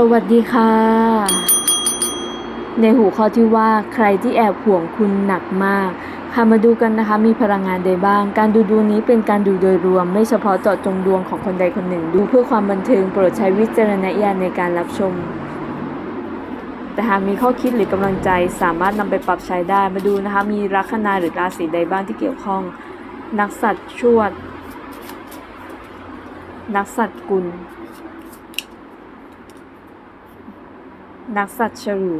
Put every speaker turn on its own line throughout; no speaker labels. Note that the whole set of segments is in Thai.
สวัสดีค่ะ ในหัวข้อที่ว่าใครที่แอบห่วงคุณหนักมาก ค่ะมาดูกันนะคะ มีพลังงานใดบ้าง การดูดวงนี้เป็นการดูโดยรวม ไม่เฉพาะเจาะจงดวงของคนใดคนหนึ่ง ดูเพื่อความบันเทิง โปรดใช้วิจารณญาณในการรับชม แต่หากมีข้อคิดหรือกำลังใจสามารถนำไปปรับใช้ได้ มาดูนะคะ มีลัคนาหรือราศีใดบ้างที่เกี่ยวข้อง นักสัตว์ชวด นักสัตว์กุล นักสัตว์ฉลู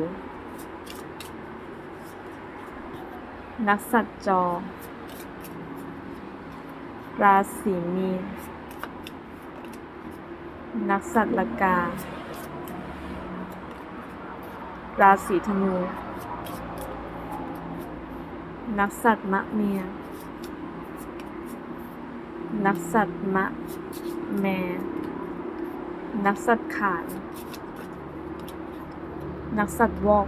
นักสัตว์จอ ราศีมีน นักสัตว์ละกา ราศีธนู นักสัตว์มะเมีย นักสัตว์มะแม นักสัตว์ขาน นักสัตว์วอก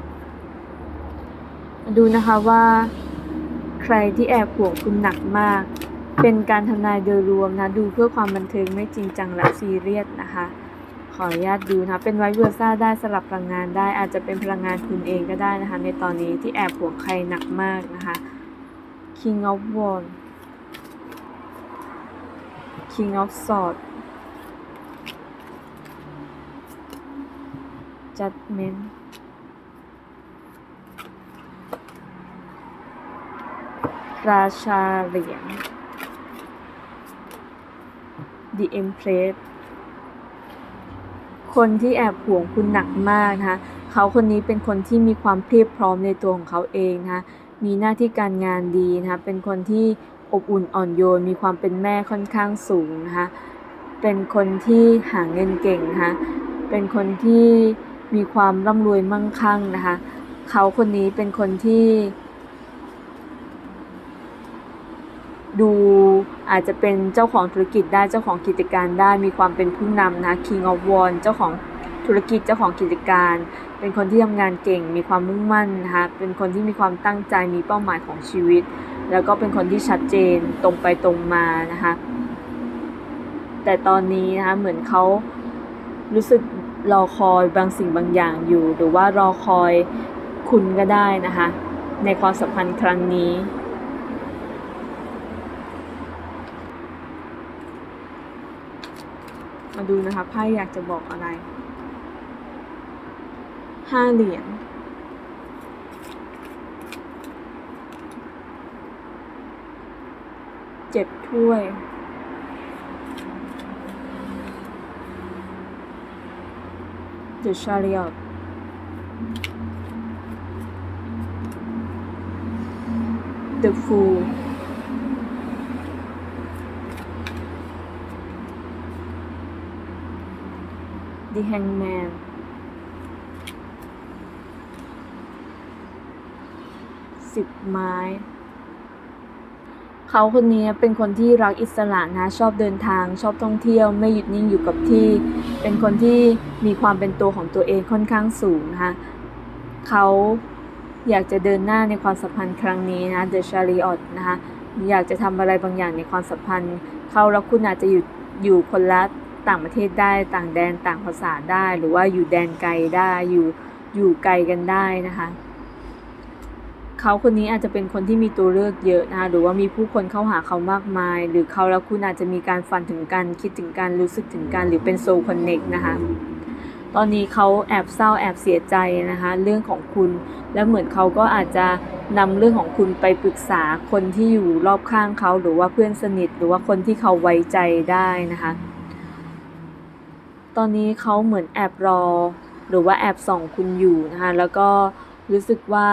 มาดูนะคะว่า ใครที่แอบห่วงคุณหนักมาก เป็นการทำนายโดยรวมนะ ดูเพื่อความบันเทิงไม่จริงจังและซีเรียสนะคะ ขออนุญาตดูนะเป็นไวเวอร์ซ่าได้สลับพลังงานได้อาจจะเป็นพลังงานคุณเองก็ได้นะคะ ในตอนนี้ที่แอบห่วงใครหนักมากนะคะ King of Wands King of Swords Judgment ราชาเหรียญ The Empress คนที่แอบห่วงคุณหนักมากนะคะเขาคนนี้เป็นคนที่มีความเพียบพร้อมในตัวของเขาเองนะคะมีหน้าที่การงานดีนะคะเป็นคนที่อบอุ่นอ่อนโยน มีความเป็นแม่ค่อนข้างสูงนะคะเป็นคนที่หาเงินเก่งนะคะเป็นคนที่มีความร่ำรวยมั่งคั่งนะคะเขาคนนี้เป็นคนที่ ดูอาจจะเป็นเจ้าของธุรกิจได้เจ้าของกิจการได้มีความเป็นผู้นำนะ King of w a n เจ้าของธุรกิจเจ้าของกิจการ เป็นคนที่ทำงานเก่ง มีความมุ่งมั่นนะคะเป็นคนที่มีความตั้งใจมีเป้าหมายของชีวิต แล้วก็เป็นคนที่ชัดเจนตรงไปตรงมานะคะแต่ตอนนี้นะคะเหมือนเขารู้สึกรอคอยบางสิ่งบางอย่างอยู่ หรือว่ารอคอยคุณก็ได้นะคะในความสัมพันธ์ครั้งนี้ มาดูนะคะไพ่อยากจะบอกอะไรห้าเหรียญเจ็ดถ้วย The Chariot The Fool The Hangman สิบไม้ เขาคนนี้เป็นคนที่รักอิสระนะ ชอบเดินทาง ชอบท่องเที่ยว ไม่หยุดนิ่งอยู่กับที่ เป็นคนที่มีความเป็นตัวของตัวเองค่อนข้างสูงนะคะเขาอยากจะเดินหน้าในความสัมพันธ์ครั้งนี้นะ The Chariot นะคะอยากจะทำอะไรบางอย่างในความสัมพันธ์ เขาและคุณอาจจะอยู่อยู่คนละ ต่างประเทศได้ต่างแดนต่างภาษาได้ หรือว่าอยู่แดนไกลได้อยู่อยู่ไกลกันได้นะคะเขาคนนี้อาจจะเป็นคนที่มีตัวเลือกเยอะนะคะหรือว่ามีผู้คนเข้าหาเขามากมาย หรือเขาและคุณอาจจะมีการฝันถึงกันคิดถึงกันรู้สึกถึงกันหรือเป็นโซลคอนเน็กนะคะตอนนี้เขาแอบเศร้าแอบเสียใจนะคะเรื่องของคุณ แล้วเหมือนเขาก็อาจจะนำเรื่องของคุณไปปรึกษาคนที่อยู่รอบข้างเขาหรือว่าเพื่อนสนิท หรือว่าคนที่เขาไว้ใจได้นะคะ ตอนนี้เขาเหมือนแอบรอ หรือว่าแอบส่องคุณอยู่นะคะแล้วก็รู้สึกว่า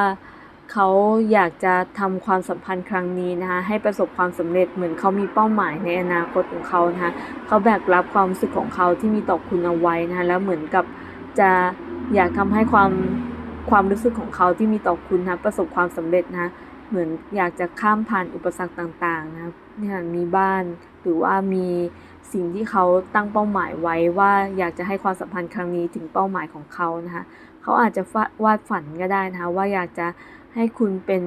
เขาอยากจะทำความสัมพันธ์ครั้งนี้นะคะให้ประสบความสำเร็จเหมือนเขามีเป้าหมายในอนาคตของเขานะคะเขาแบกรับความรู้สึกของเขาที่มีต่อคุณเอาไว้นะคะแล้วเหมือนกับจะอยากทำให้ความความรู้สึกของเขาที่มีต่อคุณนะประสบความสำเร็จนะคะเหมือนอยากจะข้ามผ่านอุปสรรคต่างๆนะคะเนี่ยมีบ้านหรือว่ามี สิ่งที่เขาตั้งเป้าหมายไว้ว่าอยากจะให้ความสัมพันธ์ครั้งนี้ถึงเป้าหมายของเขานะคะเขาอาจจะวาดฝันก็ได้นะคะว่าอยากจะให้คุณเป็น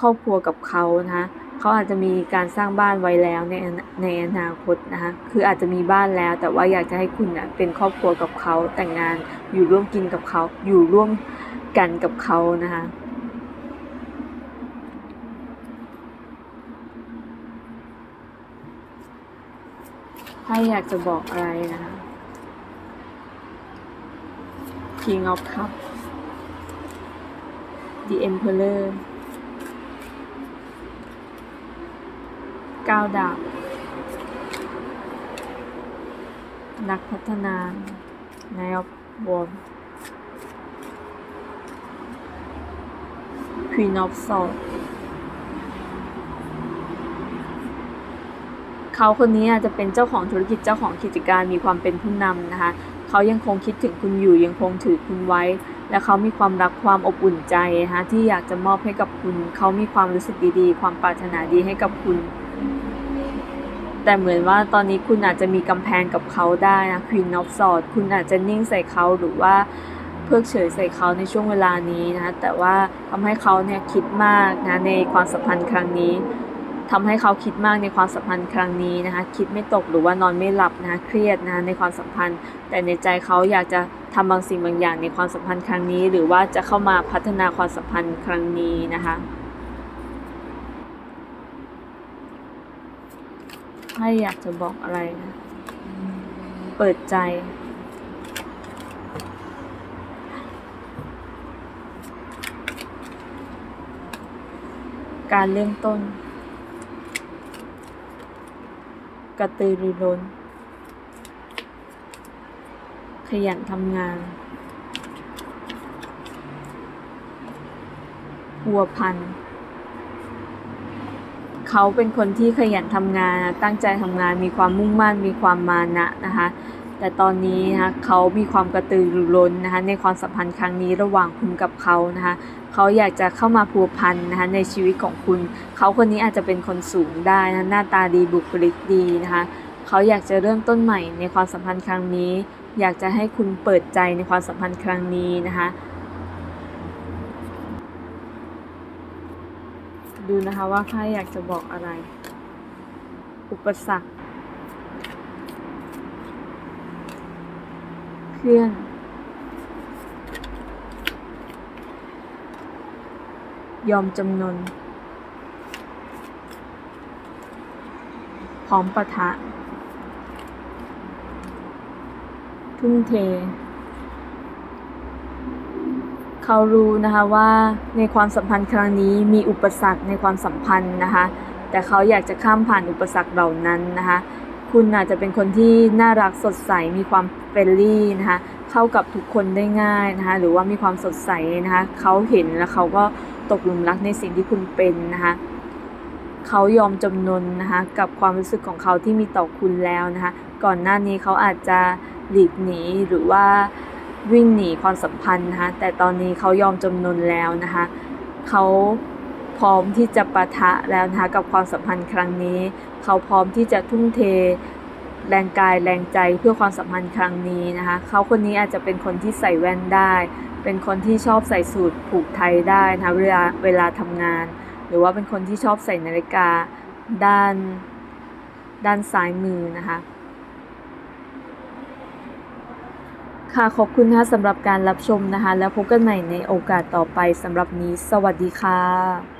ครอบครัวกับเขานะคะเขาอาจจะมีการสร้างบ้านไว้แล้วในในอนาคตนะคะคืออาจจะมีบ้านแล้ว แต่ว่าอยากจะให้คุณนะเป็นครอบครัวกับเขาแต่งงานอยู่ร่วมกินกับเขาอยู่ร่วมกันกับเขานะคะ ไพ่อยากจะบอกอะไรนะคะ King of Cup The Emperor ก้าวดาบ นักพัฒนานายอวอม Queen of Swords เขาคนนี้จะเป็นเจ้าของธุรกิจเจ้าของกิจการมีความเป็นผู้นำนะคะเขายังคงคิดถึงคุณอยู่ยังคงถือคุณไว้ และเขามีความรักความอบอุ่นใจนะคะที่อยากจะมอบให้กับคุณ เขามีความรู้สึกดีๆ ความปรารถนาดีให้กับคุณ แต่เหมือนว่าตอนนี้คุณอาจจะมีกำแพงกับเขาได้นะ Queen of Swords คุณอาจจะนิ่งใส่เขาหรือว่าเพิกเฉยใส่เขาในช่วงเวลานี้นะคะแต่ว่าทำให้เขาเนี่ยคิดมากนะในความสัมพันธ์ครั้งนี้ ทำให้เขาคิดมากในความสัมพันธ์ครั้งนี้นะคะคิดไม่ตกหรือว่านอนไม่หลับนะคะเครียดนะะในความสัมพันธ์ แต่ในใจเขาอยากจะทำบางสิ่งบางอย่างในความสัมพันธ์ครั้งนี้ หรือว่าจะเข้ามาพัฒนาความสัมพันธ์ครั้งนี้นะคะให้อยากจะบอกอะไรนะเปิดใจการเริ่มต้น กระตือรือร้น ขยันทำงาน หัวพัน เขาเป็นคนที่ขยันทำงาน ตั้งใจทำงาน มีความมุ่งมั่น มีความมานะนะคะ แต่ตอนนี้นะคะเขามีความกระตือรือร้นนะคะในความสัมพันธ์ครั้งนี้ระหว่างคุณกับเขานะคะเขาอยากจะเข้ามาพัวพันนะคะในชีวิตของคุณ เขาคนนี้อาจจะเป็นคนสูงได้นะหน้าตาดีบุคลิกดีนะคะเขาอยากจะเริ่มต้นใหม่ในความสัมพันธ์ครั้งนี้ อยากจะให้คุณเปิดใจในความสัมพันธ์ครั้งนี้นะคะดูนะคะว่าข้าอยากจะบอกอะไร อุปสรรค เพื่อน ยอมจำนนพร้อมปะทะ ทุ่มเท เขารู้นะคะว่าในความสัมพันธ์ครั้งนี้มีอุปสรรคในความสัมพันธ์นะคะ แต่เขาอยากจะข้ามผ่านอุปสรรคเหล่านั้นนะคะ คุณอาจจะเป็นคนที่น่ารักสดใสมีความเฟรนลี่นะคะเข้ากับทุกคนได้ง่ายนะคะหรือว่ามีความสดใสนะคะเขาเห็นแล้วเขาก็ตกหลุมรักในสิ่งที่คุณเป็นนะคะเขายอมจำนนนะคะกับความรู้สึกของเขาที่มีต่อคุณแล้วนะคะก่อนหน้านี้เขาอาจจะหลีกหนีหรือว่าวิ่งหนีความสัมพันธ์นะคะแต่ตอนนี้เขายอมจำนนแล้วนะคะเขาพร้อมที่จะปะทะแล้วนะคะกับความสัมพันธ์ครั้งนี้ เขาพร้อมที่จะทุ่มเทแรงกายแรงใจเพื่อความสัมพันธ์ครั้งนี้นะคะ เขาคนนี้อาจจะเป็นคนที่ใส่แว่นได้ เป็นคนที่ชอบใส่สูทผูกไทยได้นะคะเวลาเวลาทำงาน หรือว่าเป็นคนที่ชอบใส่นาฬิกาด้าน ด้านซ้ายมือนะคะค่ะขอบคุณนะคะสำหรับการรับชมนะคะ แล้วพบกันใหม่ในโอกาสต่อไปสำหรับนี้ สวัสดีค่ะ